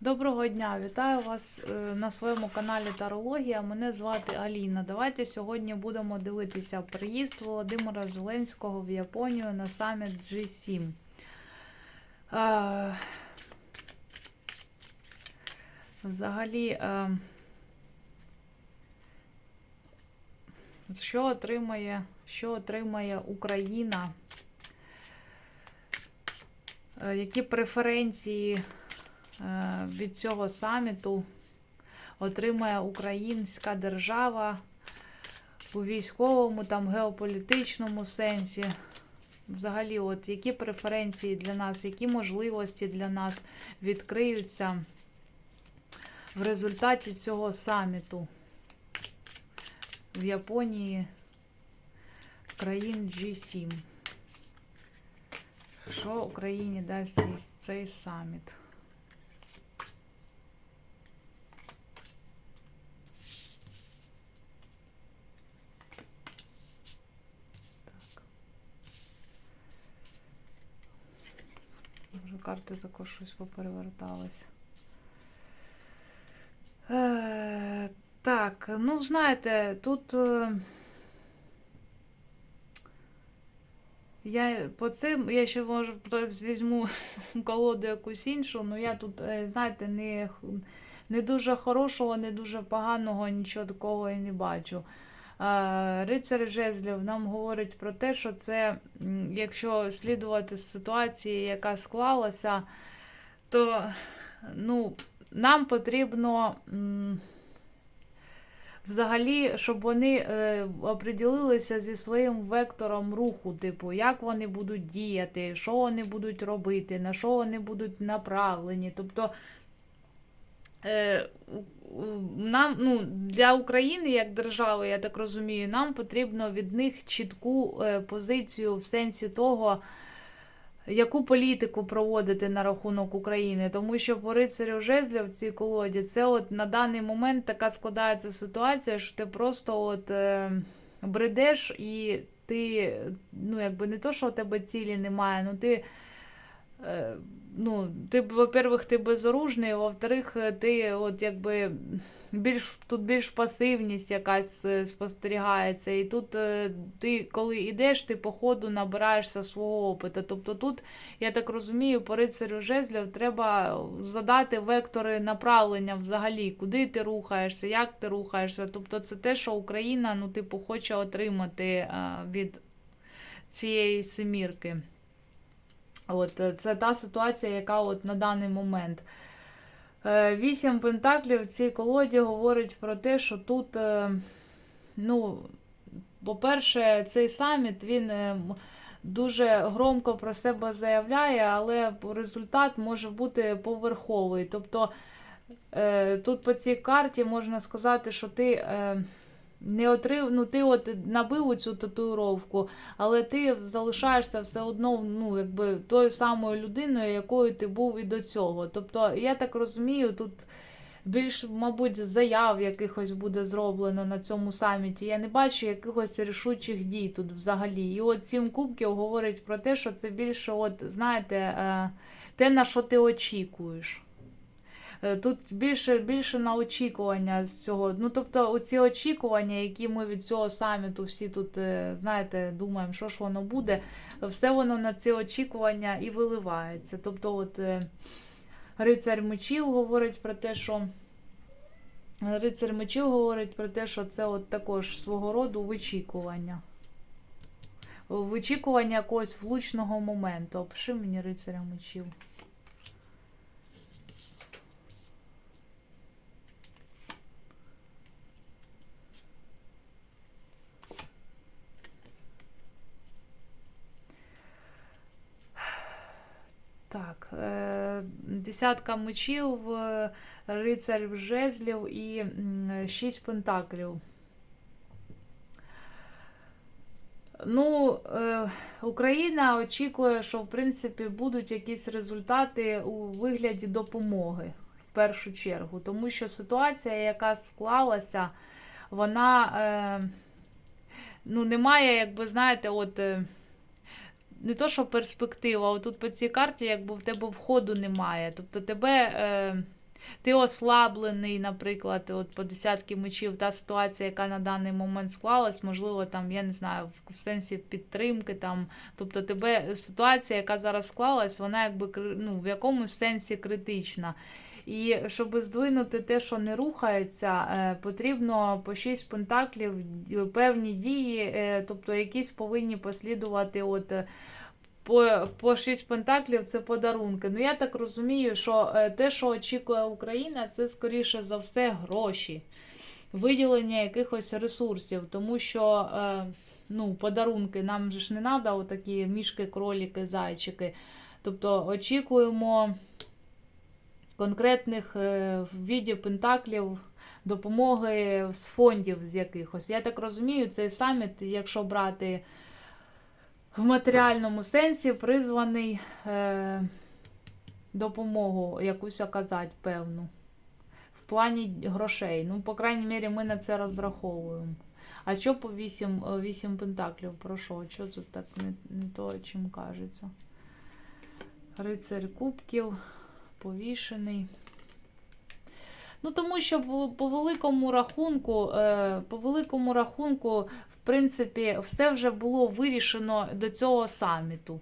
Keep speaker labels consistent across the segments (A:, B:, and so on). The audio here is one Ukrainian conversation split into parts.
A: Доброго дня! Вітаю вас е, на своєму каналі Тарологія. Мене звати Аліна. Давайте сьогодні будемо дивитися приїзд Володимира Зеленського в Японію на саміт G7. Е, Взагалі, е, що отримає, що отримає Україна? Які преференції від цього саміту отримає українська держава у військовому, там, геополітичному сенсі? Взагалі, от які преференції для нас, які можливості для нас відкриються в результаті цього саміту в Японії країн G7? Що Україні дасть цей, цей саміт? Карти також щось поперевертались. Е, так, ну, знаєте, тут. Е, Я по цим, я ще може візьму колоду якусь іншу, але я тут, е, знаєте, не, не дуже хорошого, не дуже поганого, нічого такого і не бачу. Рицар Жезлів нам говорить про те, що це, якщо слідувати ситуації, яка склалася, то ну, нам потрібно. Взагалі, щоб вони е, оприділилися зі своїм вектором руху, типу, як вони будуть діяти, що вони будуть робити, на що вони будуть направлені. Тобто нам, ну, для України як держави, я так розумію, нам потрібно від них чітку е, позицію в сенсі того, яку політику проводити на рахунок України, тому що по рицарю жезлів в цій колоді це от на даний момент така складається ситуація, що ти просто от е, бредеш і ти, ну якби не то, що у тебе цілі немає, ну ти. Е, Ну, ти, во-первых, ти безоружний, во-вторых, ти от якби більш тут більш пасивність якась е, спостерігається. І тут е, ти, коли йдеш, ти по ходу набираєшся свого опиту. Тобто тут, я так розумію, по рицарю жезлів треба задати вектори направлення взагалі, куди ти рухаєшся, як ти рухаєшся. Тобто це те, що Україна, ну, типу, хоче отримати е, від цієї семірки. От, е, це та ситуація, яка от на даний момент. Е, Вісім пентаклів в цій колоді говорить про те, що тут, е, ну, по-перше, цей саміт він дуже громко про себе заявляє, але результат може бути поверховий. Тобто тут по цій карті можна сказати, що ти. Не отрив, ну ти от набив цю татуїровку, але ти залишаєшся все одно ну, якби, тою самою людиною, якою ти був і до цього. Тобто, я так розумію, тут більш, мабуть, заяв якихось буде зроблено на цьому саміті. Я не бачу якихось рішучих дій тут взагалі. І от сім кубків говорить про те, що це більше, от, знаєте, е, те, на що ти очікуєш. Е, Тут більше, більше на очікування з цього. Ну, тобто, оці очікування, які ми від цього саміту всі тут, е, знаєте, думаємо, що ж воно буде, все воно на ці очікування і виливається. Тобто, от е, рицар мечів говорить про те, що. Рицар мечів говорить про те, що це от також свого роду вичікування. Вичікування якогось влучного моменту. Опиши мені рицаря мечів. Так, е, десятка мечів, е, рицар жезлів і шість пентаклів. Ну, е, Україна очікує, що в принципі будуть якісь результати у вигляді допомоги в першу чергу, тому що ситуація, яка склалася, вона е, ну, немає, якби знаєте, от. Не то, що перспектива, а тут по цій карті, якби в тебе входу немає. Тобто тебе е, ти ослаблений, наприклад, от по десятки мечів, та ситуація, яка на даний момент склалась, можливо, там, я не знаю, в, сенсі підтримки, там, тобто тебе ситуація, яка зараз склалась, вона якби ну, в якомусь сенсі критична. І щоб здвинути те, що не рухається, е, потрібно по 6 пентаклів певні дії, е, тобто якісь повинні послідувати от. По, по 6 пентаклів це подарунки. Ну я так розумію, що е, те, що очікує Україна, це скоріше за все гроші, виділення якихось ресурсів, тому що е, ну, подарунки нам же ж не треба, отакі мішки, кроліки, зайчики. Тобто очікуємо конкретних е, в пентаклів допомоги з фондів з якихось. Я так розумію, цей саміт, якщо брати в матеріальному сенсі, призваний е, допомогу якусь оказати певну. В плані грошей. Ну, по крайній мірі, ми на це розраховуємо. А що по 8, 8 пентаклів? Про що? Що це так не, не то, чим кажеться? Рицарь кубків, повішений. Ну, тому що по, великому рахунку, е, по великому рахунку, в принципі, все вже було вирішено до цього саміту.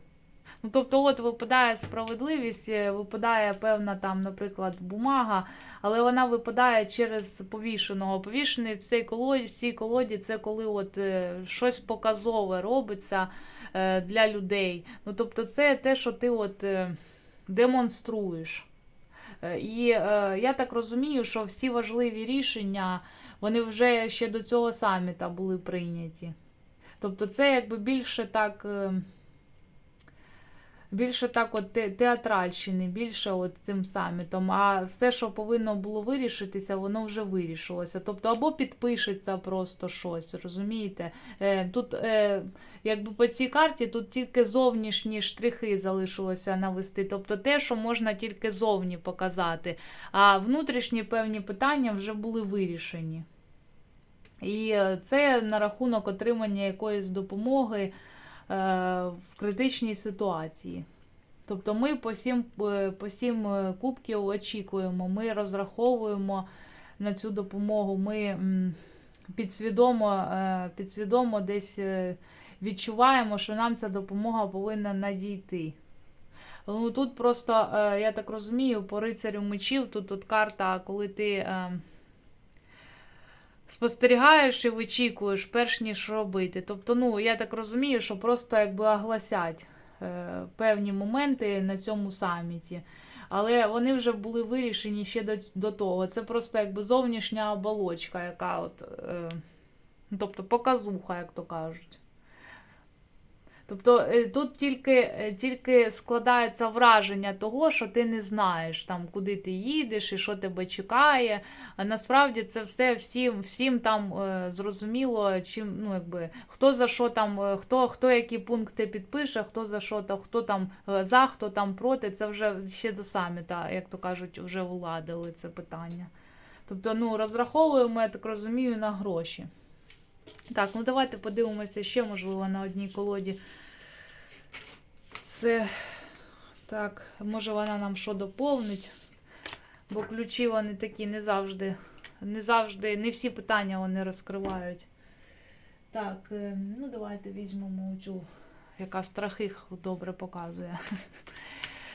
A: Ну, тобто, от випадає справедливість, е, випадає певна там, наприклад, бумага, але вона випадає через повішеного. Повішений в цій колоді, в цій колоді це коли от е, щось показове робиться для людей. Ну, тобто, це те, що ти от демонструєш. Е, І е, я так розумію, що всі важливі рішення вони вже ще до цього саміта були прийняті. Тобто, це якби більше так. Більше так, от те- театральщини, більше от цим самітом. А все, що повинно було вирішитися, воно вже вирішилося. Тобто, або підпишеться просто щось, розумієте? Е, тут, е, якби по цій карті, тут тільки зовнішні штрихи залишилося навести. Тобто те, що можна тільки зовні показати. А внутрішні певні питання вже були вирішені. І е, це на рахунок отримання якоїсь допомоги в критичній ситуації. Тобто ми по сім, е, по сім е, кубків очікуємо, ми розраховуємо на цю допомогу, ми підсвідомо, е, підсвідомо десь е, відчуваємо, що нам ця допомога повинна надійти. Ну, тут просто, е, я так розумію, по рицарю мечів, тут от карта, коли ти. Спостерігаєш і вичікуєш, перш ніж робити. Тобто, ну, я так розумію, що просто якби огласять е, певні моменти на цьому саміті. Але вони вже були вирішені ще до, до того. Це просто якби зовнішня оболочка, яка от, е, тобто показуха, як то кажуть. Тобто е, тут тільки, е, тільки складається враження того, що ти не знаєш, там, куди ти їдеш і що тебе чекає. А насправді це все всім, всім там е, зрозуміло, чим, ну, якби, хто за що там, хто, хто які пункти підпише, хто за що там, хто там за, хто там проти, це вже ще до саміта, як то кажуть, вже уладили це питання. Тобто, ну, розраховуємо, я так розумію, на гроші. Так, ну давайте подивимося ще, можливо, на одній колоді. Це так, може вона нам що доповнить, бо ключі вони такі не завжди, не завжди, не всі питання вони розкривають. Так, е, ну давайте візьмемо цю, яка страхи добре показує.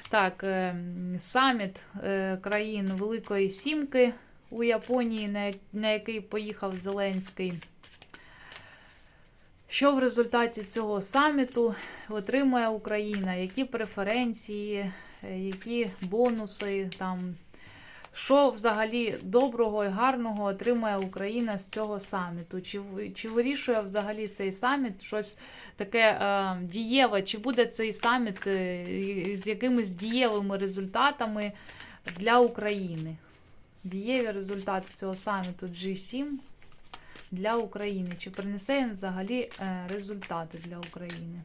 A: Так, е, саміт е, країн Великої Сімки у Японії, на який поїхав Зеленський. Що в результаті цього саміту отримує Україна? Які преференції, е, які бонуси там? Що взагалі доброго і гарного отримує Україна з цього саміту? Чи, чи вирішує взагалі цей саміт щось таке е, дієве? Чи буде цей саміт е, з якимись дієвими результатами для України? Дієві результати цього саміту G7 для України? Чи принесе він взагалі е, результати для України?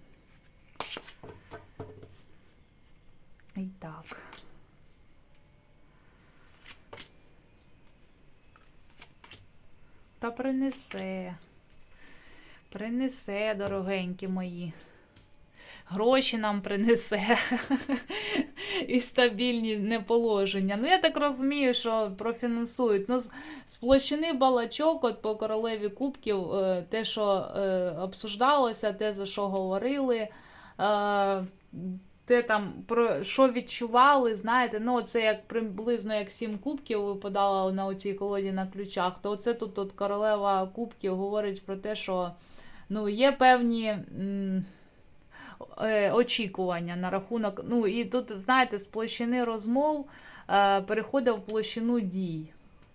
A: І так. Та принесе. Принесе, дорогенькі мої. Гроші нам принесе. і стабільні неположення. Ну, я так розумію, що профінансують. Ну, з, площини балачок, от по королеві кубків, е, те, що е, обсуждалося, те, за що говорили. Е, те там про що відчували, знаєте, ну це як приблизно як сім кубків випадало на оцій колоді на ключах, то оце тут от королева кубків говорить про те, що ну, є певні м, очікування на рахунок. Ну і тут, знаєте, з площини розмов е, переходить в площину дій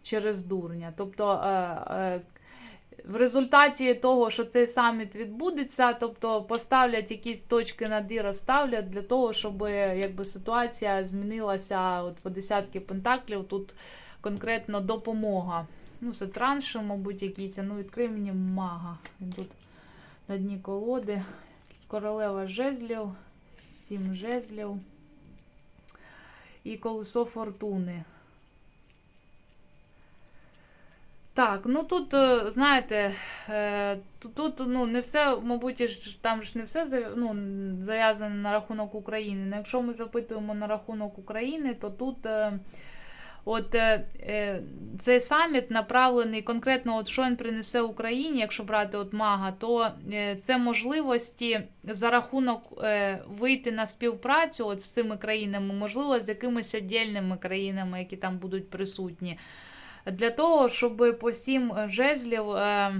A: через дурня. Тобто е, е, в результаті того, що цей саміт відбудеться, тобто поставлять якісь точки над і розставлять для того, щоб якби ситуація змінилася от по десятки пентаклів. Тут конкретно допомога. Ну, це транши, мабуть, якісь. Ну, відкрий мені мага. Він тут на дні колоди. Королева жезлів, сім жезлів і колесо фортуни. Так, ну тут, е, знаєте, е, тут, ну, не все, мабуть, там ж не все ну, зав'язане на рахунок України. Ну, якщо ми запитуємо на рахунок України, то тут е, от е, е, цей саміт направлений конкретно, от що він принесе Україні, якщо брати от мага, то е, це можливості за рахунок е, вийти на співпрацю от з цими країнами, можливо, з якимись віддільними країнами, які там будуть присутні. Для того, щоб по сім жезлів е,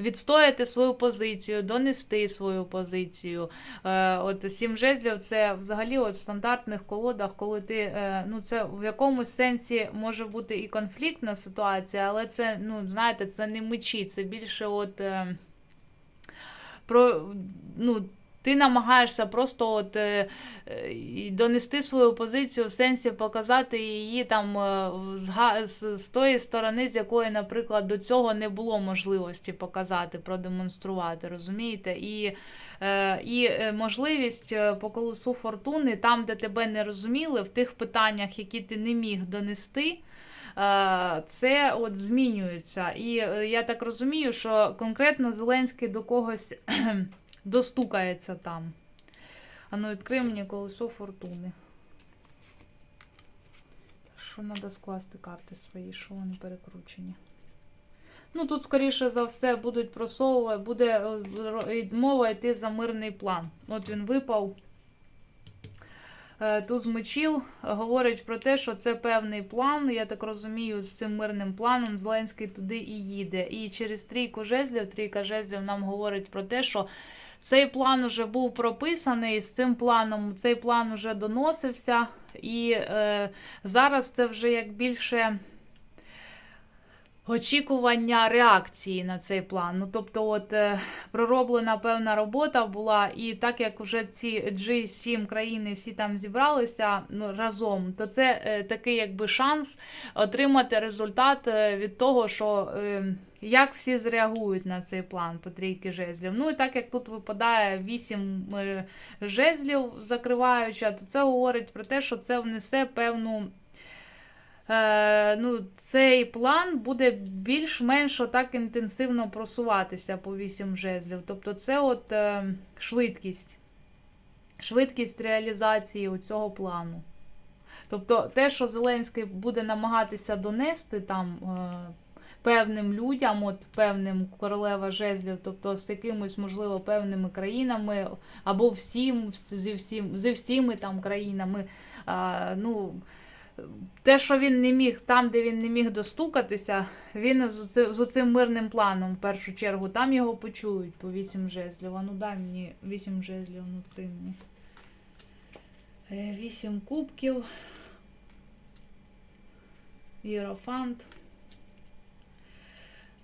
A: відстояти свою позицію, донести свою позицію. Е, От сім жезлів це взагалі от в стандартних колодах, коли ти е, ну це в якомусь сенсі може бути і конфліктна ситуація, але це, ну, знаєте, це не мечі, це більше от. е, Про, ну, ти намагаєшся просто от, е, е, донести свою позицію в сенсі показати її там е, з, з, з тої сторони, з якої, наприклад, до цього не було можливості показати, продемонструвати, розумієте? І, е, і е, можливість е, по колесу фортуни, там, де тебе не розуміли, в тих питаннях, які ти не міг донести. е, Це от змінюється. І я так розумію, що конкретно Зеленський до когось достукається там. А ну, відкрий мені колесо фортуни. Що треба скласти карти свої, що вони перекручені? Ну, тут, скоріше за все, будуть просовувати, буде е, мова йти за мирний план. От він випав. Е, Туз мечів говорить про те, що це певний план. Я так розумію, з цим мирним планом Зеленський туди і їде. І через трійку жезлів, трійка жезлів нам говорить про те, що цей план уже був прописаний, з цим планом цей план уже доносився, і е, зараз це вже як більше очікування реакції на цей план. Ну, тобто, от е, пророблена певна робота була, і так як вже ці G7 країни всі там зібралися ну, разом, то це е, такий якби шанс отримати результат е, від того, що. Е, як всі зреагують на цей план по трійки жезлів. Ну і так як тут випадає 8 е, жезлів закриваюча, то це говорить про те, що це внесе певну. Е, ну, Цей план буде більш-менш так інтенсивно просуватися по 8 жезлів. Тобто, це от е, швидкість, швидкість реалізації цього плану. Тобто, те, що Зеленський буде намагатися донести там. Е, певним людям, от певним королева жезлів, тобто з якимось, можливо, певними країнами, або всім, зі всім, зі всіми там країнами. А, ну, те, що він не міг, там, де він не міг достукатися, він з, оци- оцим мирним планом, в першу чергу, там його почують по вісім жезлів. А ну дай мені вісім жезлів внутрі мені. Е, Вісім кубків. Єрофант.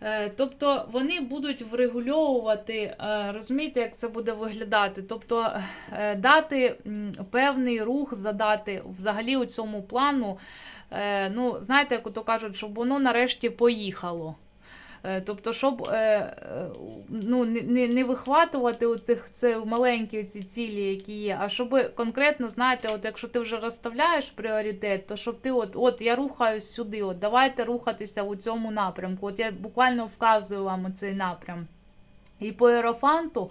A: Е, Тобто вони будуть врегульовувати, е, розумієте, як це буде виглядати? Тобто е, дати певний рух, задати взагалі у цьому плану. Ну, знаєте, як то кажуть, щоб воно нарешті поїхало. Е, Тобто, щоб е, е, ну, не, не, вихватувати оцих це маленькі ці цілі, які є, а щоб конкретно, знаєте, от якщо ти вже розставляєш пріоритет, то щоб ти от, от я рухаюсь сюди, от давайте рухатися у цьому напрямку. От я буквально вказую вам цей напрям. І по ерофанту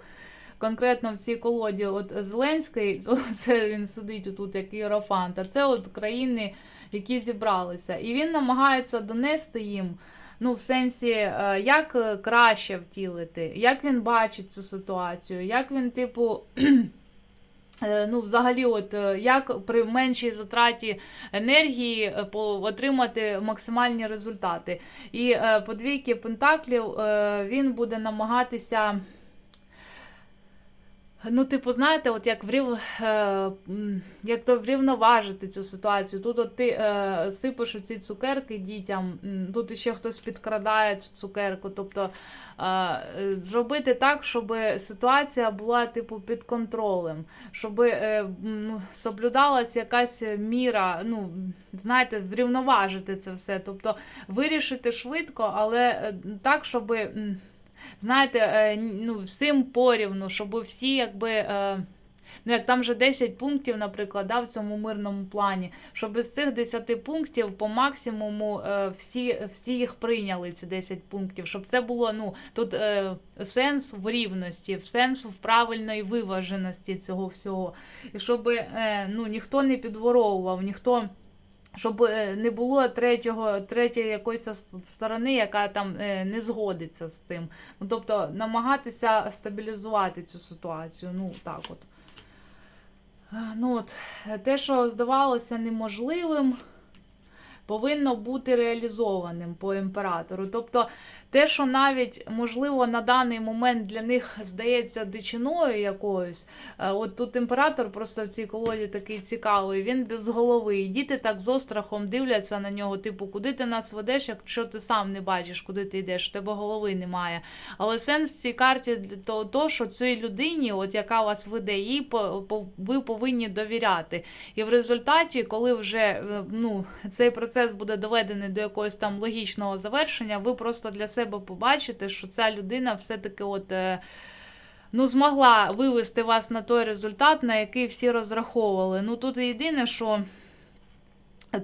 A: конкретно в цій колоді, от Зеленський, це він сидить тут як іерофант, а це от країни, які зібралися. І він намагається донести їм. Ну, в сенсі, е, як е, краще втілити, як він бачить цю ситуацію, як він, типу, е, ну, взагалі, от як при меншій затраті енергії отримати максимальні результати. І по двійки пентаклів він буде намагатися. Ну, типу, знаєте, от як врів, е, як то врівноважити цю ситуацію. Тут от ти е, сипиш оці цукерки дітям, тут ще хтось підкрадає цю цукерку. Тобто е, зробити так, щоб ситуація була типу під контролем, щоб е, соблюдалась якась міра, ну, знаєте, врівноважити це все. Тобто вирішити швидко, але е, так, щоб. Знаєте, е, ну, всім порівну, щоб всі якби. е, Ну, як там вже 10 пунктів, наприклад, да, в цьому мирному плані, щоб з цих 10 пунктів по максимуму е, всі, всі їх прийняли, ці 10 пунктів, щоб це було ну, тут е, сенс в рівності, сенс в правильної виваженості цього всього. І щоб е, ну, ніхто не підворовував, ніхто. Щоб е, не було третього, третьої якоїсь сторони, яка там е, не згодиться з цим. Ну, тобто намагатися стабілізувати цю ситуацію. Ну, так от. Е, Ну, от. Те, що здавалося неможливим, повинно бути реалізованим по імператору. Тобто, те, що навіть, можливо, на даний момент для них здається дичиною якоюсь, Е, От тут імператор просто в цій колоді такий цікавий, він без голови. І діти так з острахом дивляться на нього, типу, куди ти нас ведеш, якщо ти сам не бачиш, куди ти йдеш, в тебе голови немає. Але сенс в цій карті того, то, що цій людині, от яка вас веде, їй по, по- ви повинні довіряти. І в результаті, коли вже е, ну, цей процес буде доведений до якогось там логічного завершення, ви просто для себе побачите, що ця людина все-таки от. е, ну, змогла вивести вас на той результат, на який всі розраховували. Ну тут єдине, що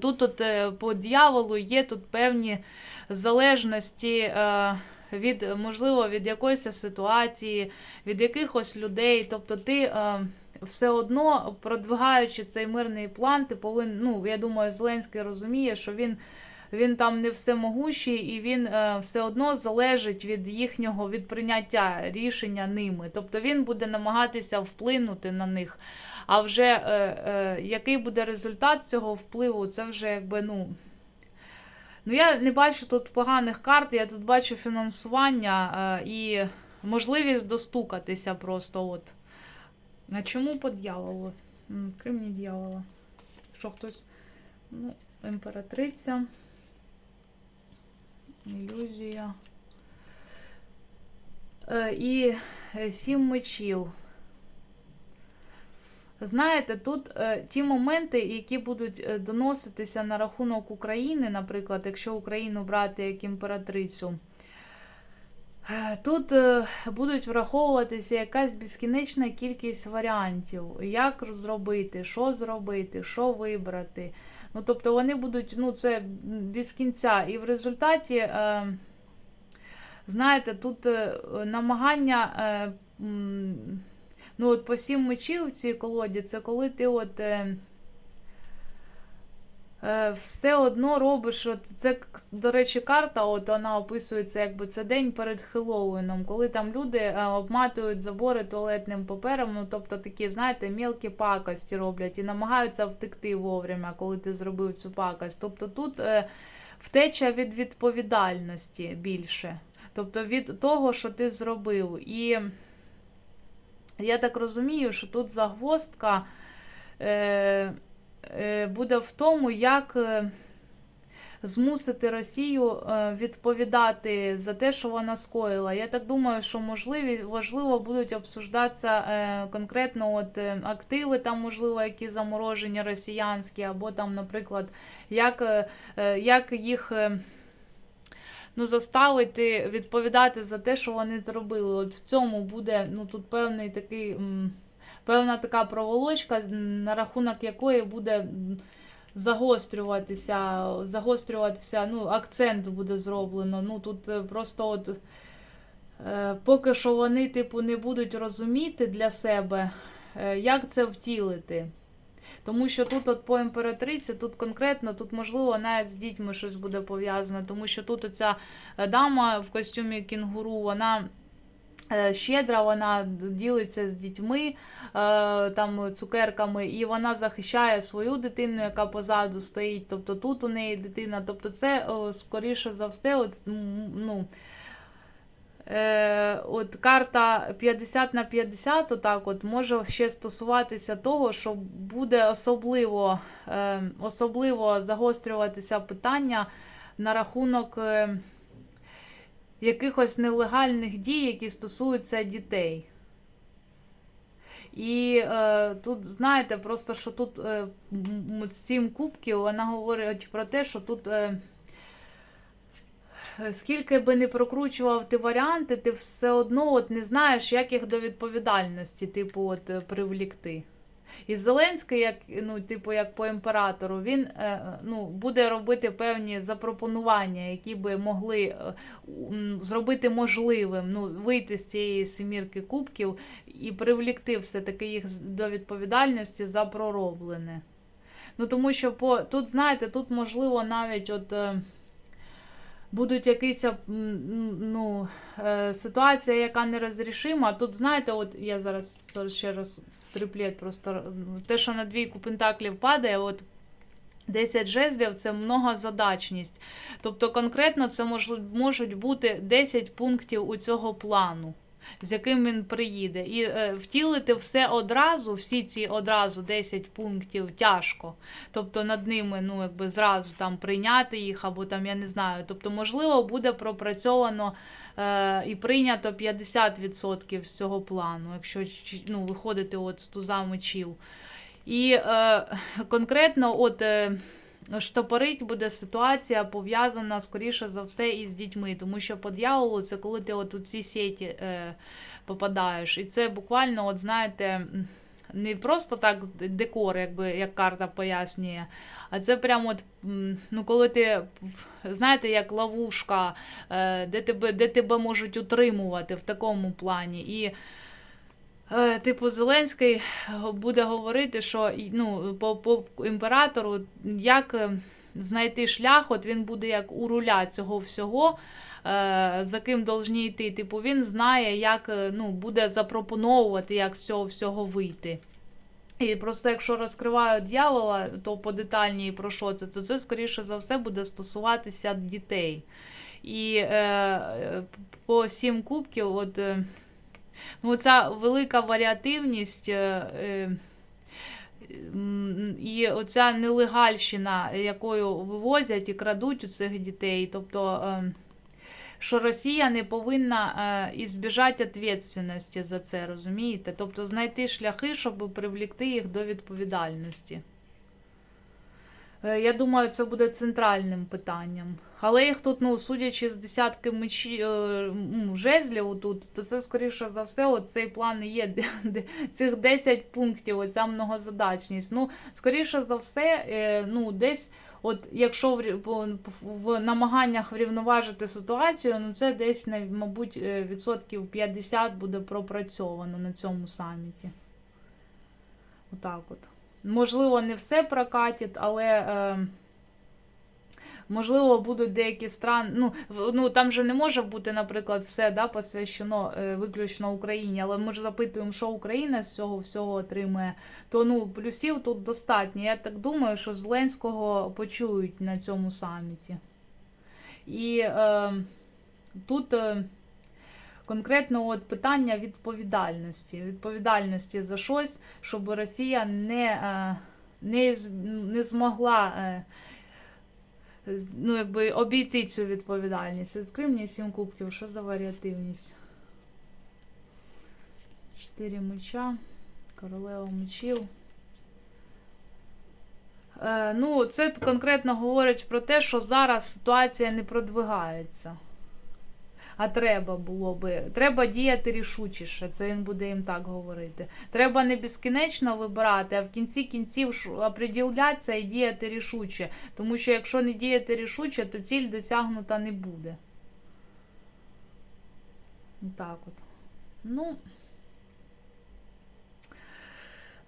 A: тут от, е, по дьяволу є тут певні залежності. е, Від, можливо, від якоїсь ситуації, від якихось людей. Тобто, ти все одно, продвигаючи цей мирний план, ти повинен, ну, я думаю, Зеленський розуміє, що він він там не всемогущий, і він е, все одно залежить від їхнього від прийняття рішення ними. Тобто він буде намагатися вплинути на них. А вже е, е, який буде результат цього впливу, це вже якби ну. Ну, я не бачу тут поганих карт, я тут бачу фінансування е, і можливість достукатися просто. от. А чому по дьяволу? Крім мені дьявола. Що хтось. Ну, імператриця. Ілюзія. Е, І е, сім мечів. Знаєте, тут е, ті моменти, які будуть доноситися на рахунок України, наприклад, якщо Україну брати як імператрицю, тут будуть враховуватися якась безкінечна кількість варіантів, як зробити, що зробити, що вибрати. Ну, тобто вони будуть, ну, це без кінця. І в результаті, е, знаєте, тут е, намагання. Е, Ну, от по сім мечів в цій колоді, це коли ти от. Е, все одно робиш, от це, до речі, карта, от вона описується, якби це день перед Хеллоуіном, коли там люди е, обматують забори туалетним папером, ну тобто такі, знаєте, мілкі пакості роблять і намагаються втекти вовремя, коли ти зробив цю пакость. Тобто тут е, втеча від відповідальності більше. Тобто від того, що ти зробив. І я так розумію, що тут загвоздка е, е, буде в тому, як е, змусити Росію е, відповідати за те, що вона скоїла. Я так думаю, що можливі, важливо будуть обсуждатися е, конкретно от, е, активи, там, можливо, які заморожені росіянські, або там, наприклад, як, е, е, як їх. е, Ну, заставити відповідати за те, що вони зробили. От в цьому буде ну тут певний такий, певна така проволочка, на рахунок якої буде загострюватися, загострюватися, ну, акцент буде зроблено. Ну тут е, просто от. Е, Поки що вони, типу, не будуть розуміти для себе, е, як це втілити. Тому що тут, от по імператриці, тут конкретно, тут, можливо, навіть з дітьми щось буде пов'язане, тому що тут оця дама в костюмі кінгуру, вона. Е, Щедра, вона ділиться з дітьми, е, там цукерками, і вона захищає свою дитину, яка позаду стоїть. Тобто тут у неї дитина. Тобто, це скоріше за все, от, ну, Е, от карта 50 на 50, отак от, може ще стосуватися того, що буде особливо, особливо загострюватися питання на рахунок якихось нелегальних дій, які стосуються дітей. І е, тут, знаєте, просто що тут е, м- м- з цим кубків вона говорить про те, що тут. Е, Скільки би не прокручував ти варіанти, ти все одно от не знаєш, як їх до відповідальності, типу, от привлікти. І Зеленський, як, ну, типу, як по імператору, він е, ну, буде робити певні запропонування, які би могли е, зробити можливим ну, вийти з цієї семірки кубків і привлікти все-таки їх до відповідальності за пророблене. Ну, тому що по, тут, знаєте, тут можливо навіть от. е, будуть якісь ну, е, ситуація, яка нерозрішима. Тут, знаєте, от я зараз ще раз триплет просто те, що на двійку пентаклів падає, от 10 жезлів це многозадачність. Тобто, конкретно це мож, можуть бути 10 пунктів у цього плану. З яким він приїде, і е, втілити все одразу, всі ці одразу 10 пунктів тяжко. Тобто над ними, ну якби зразу там прийняти їх, або там я не знаю. Тобто, можливо, буде пропрацьовано е, і прийнято 50% з цього плану, якщо ну, виходити от з туза мечів. І е, конкретно, от. Е, Штопорить буде ситуація пов'язана скоріше за все із дітьми, тому що по дьяволу це коли ти от у ці сіті е, попадаєш. І це буквально, от знаєте, не просто так декор, якби як карта пояснює, а це прямо от, ну, коли ти знаєте, як ловушка, е, де тебе, де тебе можуть утримувати в такому плані. І Типу, Зеленський буде говорити, що ну, по, по імператору, як е, знайти шлях, от він буде як у руля цього всього, е, за ким должні йти. Типу, він знає, як е, ну, буде запропоновувати, як з цього всього вийти. І просто якщо розкриваю дьявола, то подетальніше про що це, то це, скоріше за все, буде стосуватися дітей. І е, е, по сім кубків, от. Ну, ця велика варіативність е, е, і оця нелегальщина, якою вивозять і крадуть у цих дітей. Тобто, е, що Росія не повинна ізбіжати відповідальності за це, розумієте? Тобто знайти шляхи, щоб привлікти їх до відповідальності. Е, Я думаю, це буде центральним питанням. Але їх тут, ну, судячи з десятки мечі, е, жезлів тут, то це, скоріше за все, цей план і є цих 10 пунктів, оця многозадачність. Ну, скоріше за все, е, ну, десь, от якщо в, в намаганнях врівноважити ситуацію, ну це десь, мабуть, відсотків 50 буде пропрацьовано на цьому саміті. Отак от. Можливо, не все прокатить, але. Е, Можливо, будуть деякі страни. Ну, ну там же не може бути, наприклад, все да, посвящено е, виключно Україні, але ми ж запитуємо, що Україна з цього всього отримує. То ну, плюсів тут достатньо. Я так думаю, що Зеленського почують на цьому саміті. І е, тут. Е, Конкретно от питання відповідальності. Відповідальності за щось, щоб Росія не, е, не, не змогла е, ну, якби обійти цю відповідальність. Відкрий мені сім кубків, що за варіативність? Чотири меча, королева мечів. Е, ну, це конкретно говорить про те, що зараз ситуація не продвигається. А треба було би. Треба діяти рішучіше. Це він буде їм так говорити. Треба не безкінечно вибирати, а в кінці кінців оприділятися і діяти рішуче. Тому що якщо не діяти рішуче, то ціль досягнута не буде. Так от. Ну.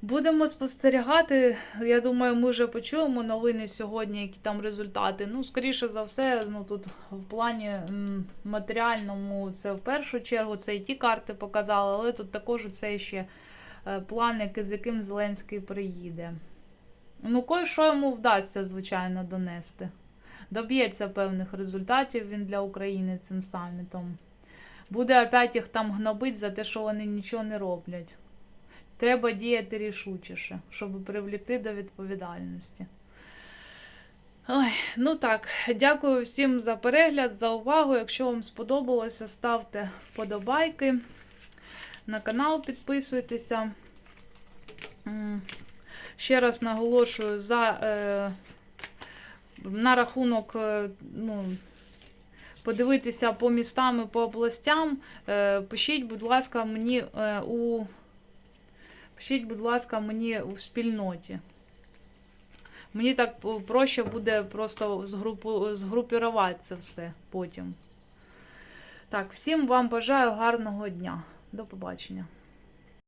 A: Будемо спостерігати. Я думаю, ми вже почуємо новини сьогодні, які там результати. Ну, скоріше за все, ну тут в плані матеріальному це в першу чергу, це і ті карти показали, але тут також це ще е, план, з яким Зеленський приїде. Ну, кое що йому вдасться, звичайно, донести. Доб'ється певних результатів він для України цим самітом. Буде опять їх там гнобить за те, що вони нічого не роблять. Треба діяти рішучіше, щоб привлекти до відповідальності. Ой, ну так, дякую всім за перегляд, за увагу. Якщо вам сподобалося, ставте вподобайки. На канал підписуйтеся. Ще раз наголошую за е, на рахунок е, ну, подивитися по містам і по областям. Е, пишіть, будь ласка, мені е, у Пишіть, будь ласка, мені у спільноті. Мені так проще буде просто згрупу, згрупірувати це все потім. Так, всім вам бажаю гарного дня. До побачення.